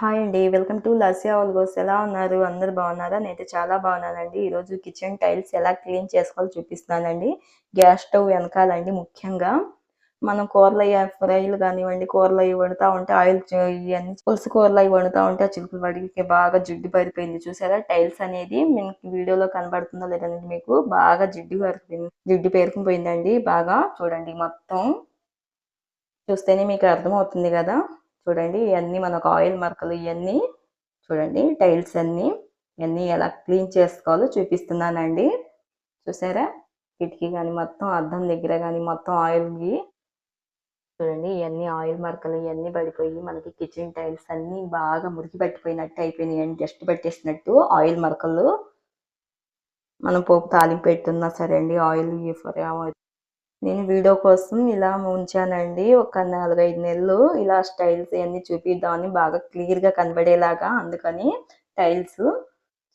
Hi అండి welcome to Lasya algos ఎలా ఉన్నారు? అందరు బాగున్నారా? నేనైతే చాలా బాగున్నానండి. ఈరోజు కిచెన్ టైల్స్ ఎలా క్లీన్ చేసుకోవాలో చూపిస్తున్నానండి. గ్యాస్ స్టవ్ వెనకాలండి ముఖ్యంగా. మనం కూరలు అయ్యి ఫ్రైలు కానివ్వండి కూరలు అవి వండుతూ ఉంటే ఆయిల్ ఇవన్నీ పులుసు కూరలు అవి వండుతూ ఉంటే ఆ చిలుకులు పడికి బాగా జిడ్డు పడిపోయింది. చూసారా? టైల్స్ అనేది మీకు వీడియోలో కనబడుతుందో లేదండి మీకు. బాగా జిడ్డు పడిపోయింది జిడ్డు పేరుకుపోయిందండి. బాగా చూడండి మొత్తం. చూస్తేనే మీకు అర్థమవుతుంది కదా? చూడండి ఇవన్నీ మనకు ఆయిల్ మరకలు ఇవన్నీ చూడండి టైల్స్ అన్నీ ఇవన్నీ ఎలా క్లీన్ చేసుకోవాలో చూపిస్తున్నానండి. చూసారా? కిటికీ కానీ మొత్తం అద్దం దగ్గర కానీ మొత్తం ఆయిల్కి చూడండి ఇవన్నీ ఆయిల్ మరకలు ఇవన్నీ పడిపోయి మనకి కిచెన్ టైల్స్ అన్నీ బాగా మురికి పట్టిపోయినట్టు అయిపోయినాయి అండి పట్టేసినట్టు ఆయిల్ మరకలు. మనం పోపు తాలింపు పెట్టున్నా సరే అండి ఆయిల్ నేను వీడియో కోసం ఇలా ఉంచానండి. ఒక నాలుగైదు నెలలు ఇలా స్టైల్స్ ఇవన్నీ చూపిద్దామని బాగా క్లియర్గా కనబడేలాగా అందుకని టైల్స్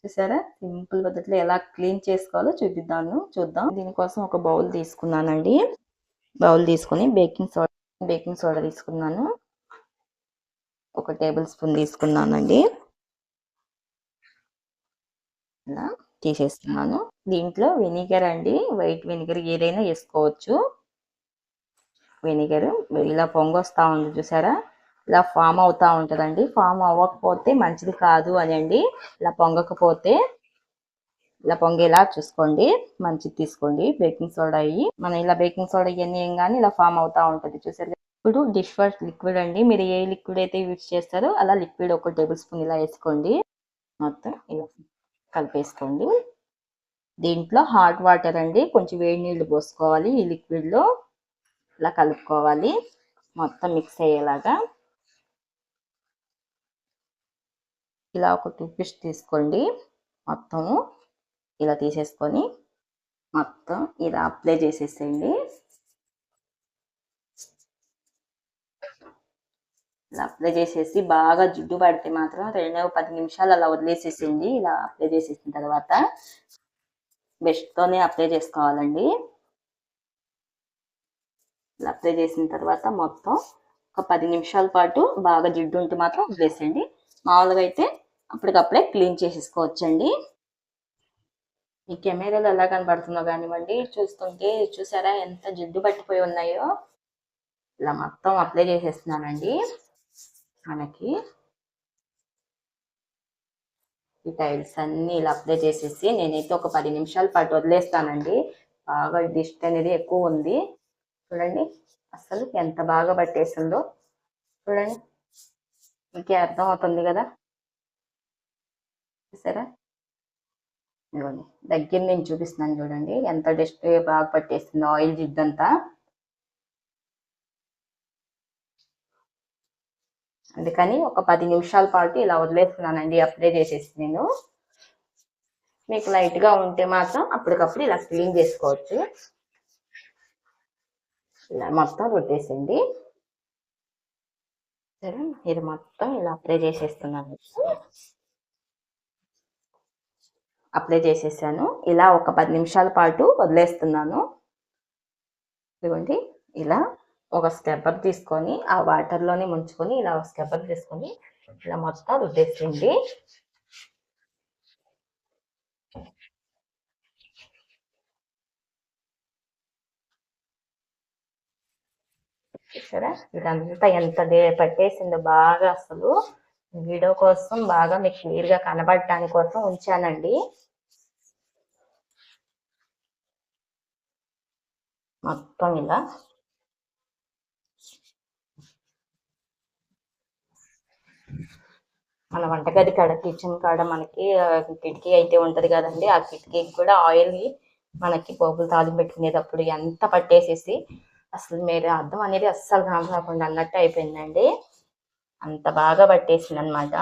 చూసారా? సింపుల్ పద్ధతిలో ఎలా క్లీన్ చేసుకోవాలో చూపిద్దాను చూద్దాం. దీనికోసం ఒక బౌల్ తీసుకున్నానండి. బౌల్ తీసుకొని బేకింగ్ సోడా బేకింగ్ సోడా తీసుకున్నాను. ఒక టేబుల్ స్పూన్ తీసుకున్నానండి. ఇలా. తీసేస్తున్నాను. దీంట్లో వెనిగర్ అండి వైట్ వెనిగర్ ఏదైనా వేసుకోవచ్చు. వెనిగర్ ఇలా పొంగొస్తూ ఉంది చూసారా? ఇలా ఫామ్ అవుతా ఉంటుందండి. ఫామ్ అవ్వకపోతే మంచిది కాదు అని అండి. ఇలా పొంగకపోతే ఇలా పొంగేలా చూసుకోండి. మంచిది తీసుకోండి. బేకింగ్ సోడా అయ్యి మనం ఇలా బేకింగ్ సోడా ఇవన్నీ ఏం కానీ ఇలా ఫామ్ అవుతా ఉంటుంది చూసారు ఇప్పుడు డిష్ వాష్ లిక్విడ్ అండి. మీరు ఏ లిక్విడ్ అయితే యూజ్ చేస్తారో అలా లిక్విడ్ ఒక టేబుల్ స్పూన్ ఇలా వేసుకోండి. మొత్తం ఇలా కలిపేసుకోండి. దీంట్లో హాట్ వాటర్ అండి కొంచెం వేడి నీళ్ళు పోసుకోవాలి ఈ లిక్విడ్లో ఇలా కలుపుకోవాలి మొత్తం మిక్స్ అయ్యేలాగా. ఇలా ఒక టూత్పిస్ట్ తీసుకోండి మొత్తము ఇలా తీసేసుకొని మొత్తం ఇలా అప్లై చేసేసేయండి. అప్లై చేసేసి బాగా జిడ్డు పడితే మాత్రం రెండు పది నిమిషాలు అలా వదిలేసేసింది. ఇలా అప్లై చేసేసిన తర్వాత బెస్ట్తోనే అప్లై చేసుకోవాలండి. ఇలా అప్లై చేసిన తర్వాత మొత్తం ఒక పది నిమిషాల పాటు బాగా జిడ్డు ఉంటే మాత్రం వదిలేసేయండి. మామూలుగా అయితే అప్పటికప్పుడే క్లీన్ చేసేసుకోవచ్చండి. ఈ కెమెరాలు ఎలా కనబడుతుందో కానివ్వండి చూస్తుంటే చూసారా ఎంత జిడ్డు పట్టిపోయి ఉన్నాయో. ఇలా మొత్తం అప్లై చేసేస్తున్నానండి. మనకి ఈ టైల్స్ అన్ని ఇలా అప్లై చేసేసి నేనైతే ఒక పది నిమిషాల పాటు వదిలేస్తానండి. బాగా డిస్ట్ అనేది ఎక్కువ ఉంది. చూడండి అసలు ఎంత బాగా పట్టేసిందో. చూడండి మీకే అర్థం అవుతుంది కదా? చూసారా? దగ్గర నేను చూపిస్తున్నాను చూడండి ఎంత డస్ట్ బాగా పట్టేసిందో ఆయిల్ జిడ్డంతా. అందుకని ఒక పది నిమిషాల పాటు ఇలా వదిలేస్తున్నానండి అప్లై చేసేసి నేను. మీకు లైట్గా ఉంటే మాత్రం అప్పటికప్పుడు ఇలా క్లీన్ చేసుకోవచ్చు. ఇలా మొత్తం రుద్దేసండి సరే ఇది మొత్తం ఇలా అప్లై చేసేస్తున్నాను. అప్లై చేసేసాను. ఇలా ఒక పది నిమిషాల పాటు వదిలేస్తున్నాను. ఇదిగోండి ఇలా ఒక స్కెబ్బర్ తీసుకొని ఆ వాటర్లోనే ముంచుకొని ఇలా ఒక స్టెబ్బర్ తీసుకొని ఇలా మొత్తం రుద్దేసింది చూసారా? ఇదంతా ఎంత పట్టేసిందో బాగా అసలు. వీడియో కోసం బాగా మీకు క్లియర్గా కనబడటానికి కోసం ఉంచానండి. మొత్తం ఇలా మన వంటగది కాడ కిచెన్ కాడ మనకి కిటికీ అయితే ఉంటది కదండి. ఆ కిటికీకి కూడా ఆయిల్ మనకి పోపులు తాలింపు పెట్టుకునేటప్పుడు ఎంత పట్టేసేసి అసలు మీరు అర్థం అనేది అస్సలు కాకుండా అన్నట్టు అయిపోయిందండి. అంత బాగా పట్టేసింది అనమాట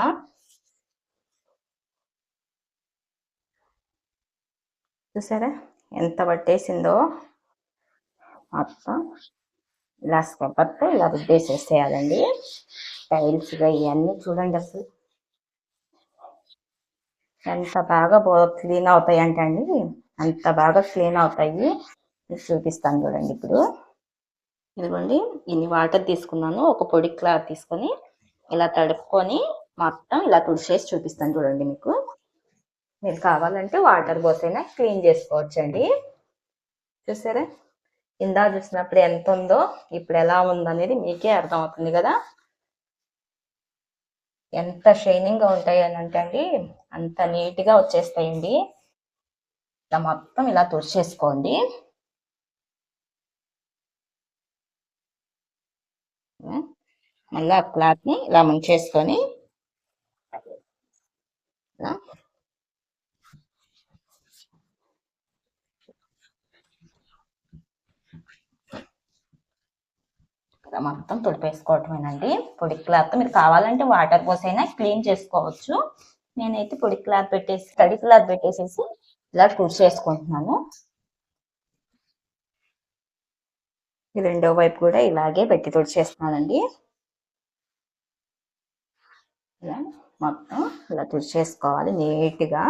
చూసారా? ఎంత పట్టేసిందో? మొత్తం ఇలా స్క్రబ్బర్తో ఇలా రుద్దేసేసేయాలండి టైల్స్గా ఇవన్నీ చూడండి అసలు. ఎంత బాగా క్లీన్ అవుతాయి అంటే అండి అంత బాగా క్లీన్ అవుతాయి. చూపిస్తాను చూడండి ఇప్పుడు. ఇదిగోండి ఇన్ని వాటర్ తీసుకున్నాను. ఒక పొడి క్లాత్ తీసుకొని ఇలా తడుపుకొని మొత్తం ఇలా తుడిచేసి చూపిస్తాను చూడండి మీకు. మీరు కావాలంటే వాటర్ పోసైనా క్లీన్ చేసుకోవచ్చండి. చూసారా? ఇందా చూసినప్పుడు ఎంత ఉందో ఇప్పుడు ఎలా ఉందనేది మీకే అర్థమవుతుంది కదా. ఎంత షైనింగ్గా ఉంటాయి అని అంటే అండి అంత నీట్గా వచ్చేస్తాయండి. ఇలా మొత్తం ఇలా తుడిచేసుకోండి. మళ్ళీ ఆ క్లాత్ని ఇలా ముంచేసుకొని ఇలా మొత్తం తుడిపేసుకోవటమేనండి. పొడి క్లాత్ మీరు కావాలంటే వాటర్ పోసైనా క్లీన్ చేసుకోవచ్చు. నేనైతే పొడి క్లాత్ పెట్టేసి తడి క్లాత్ పెట్టేసేసి ఇలా తుడిచేసుకుంటున్నాను ఈ రెండో వైపు కూడా ఇలాగే పెట్టి తుడిచేస్తున్నానండి ఇలా మొత్తం ఇలా తుడిచేసుకోవాలి నీట్గా.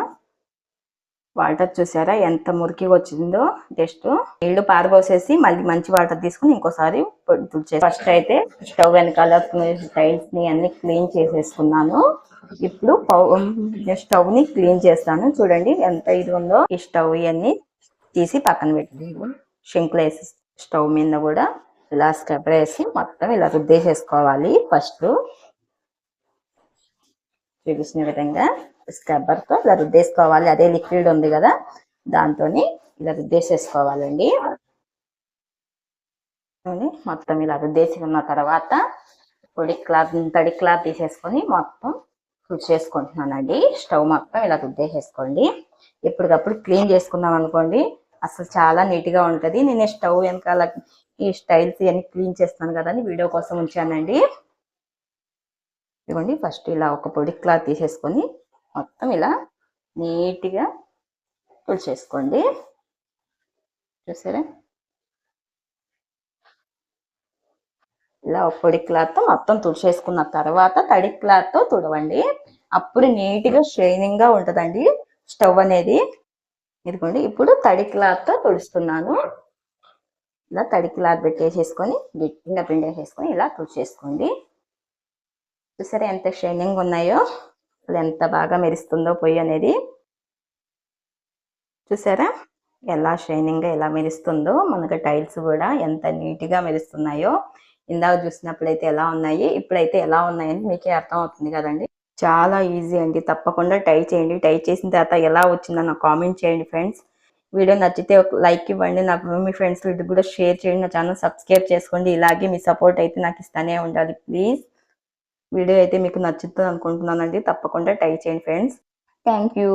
వాటర్ చూసారా? ఎంత మురికి వచ్చిందో జస్ట్ నీళ్ళు పారబోసేసి మళ్ళీ మంచి వాటర్ తీసుకుని ఇంకోసారి తుడిచే ఫస్ట్ అయితే స్టవ్ వెనకాల టైల్స్ని అన్ని క్లీన్ చేసేసుకున్నాను. ఇప్పుడు స్టవ్ని క్లీన్ చేస్తాను. చూడండి ఎంత ఇది ఉందో. ఈ స్టవ్ ఇవన్నీ తీసి పక్కన పెట్టి షింక్లో వేసి స్టవ్ మీద కూడా ఇలా స్క్రబర్ వేసి మొత్తం ఇలా రుద్దేసేసుకోవాలి. ఫస్ట్ చూపించిన విధంగా. స్క్రబ్బర్తో ఇలా రుద్దేసుకోవాలి. అదే లిక్విడ్ ఉంది కదా దాంతో ఇలా రుద్దేసేసుకోవాలండి. మొత్తం ఇలా రుద్దేసుకున్న తర్వాత పొడి క్లాత్ తడి క్లాత్ తీసేసుకొని మొత్తం చేసుకుంటున్నానండి. స్టవ్ మొత్తం ఇలా రుద్దేసేసుకోండి. ఎప్పటికప్పుడు క్లీన్ చేసుకున్నాం అనుకోండి అసలు చాలా నీట్గా ఉంటది. నేను స్టవ్ వెనకాల ఈ స్టైల్స్ ఇవన్నీ క్లీన్ చేస్తాను కదా అని వీడియో కోసం ఉంచానండి. ఇదిగోండి ఫస్ట్ ఇలా ఒక పొడి క్లాత్ తీసేసుకొని మొత్తం ఇలా నీట్గా తుడిచేసుకోండి చూసారా? ఇలా పొడి క్లాత్తో మొత్తం తుడిచేసుకున్న తర్వాత తడి క్లాత్తో తుడవండి. అప్పుడు నీట్గా షైనింగ్గా ఉంటుందండి స్టవ్ అనేది. ఇదిగోండి ఇప్పుడు తడి క్లాత్తో తుడుస్తున్నాను. ఇలా తడి క్లాత్ పెట్టేసేసుకొని గట్టిగా పిండేసేసుకొని ఇలా తుడిచేసుకోండి. చూసారా ఎంత షైనింగ్ ఉన్నాయో? అది ఎంత బాగా మెరుస్తుందో పొయ్యి అనేది. చూసారా? ఎలా షైనింగ్గా ఎలా మెరుస్తుందో మనకు టైల్స్ కూడా ఎంత నీట్గా మెరుస్తున్నాయో. ఇందాక చూసినప్పుడైతే ఎలా ఉన్నాయి ఇప్పుడైతే ఎలా ఉన్నాయని మీకే అర్థం అవుతుంది కదండి. చాలా ఈజీ అండి. తప్పకుండా ట్రై చేయండి. ట్రై చేసిన తర్వాత ఎలా వచ్చిందో నాకు కామెంట్ చేయండి ఫ్రెండ్స్. వీడియో నచ్చితే ఒక లైక్ ఇవ్వండి. నాకు మీ ఫ్రెండ్స్ ఇది కూడా షేర్ చేయండి. నా ఛానల్ సబ్స్క్రైబ్ చేసుకోండి. ఇలాగే మీ సపోర్ట్ అయితే నాకు ఇస్తానే ఉండాలి. ప్లీజ్. వీడియో అయితే మీకు నచ్చుతుంది అనుకుంటున్నానండి తప్పకుండా ట్రై చేయండి ఫ్రెండ్స్. Thank you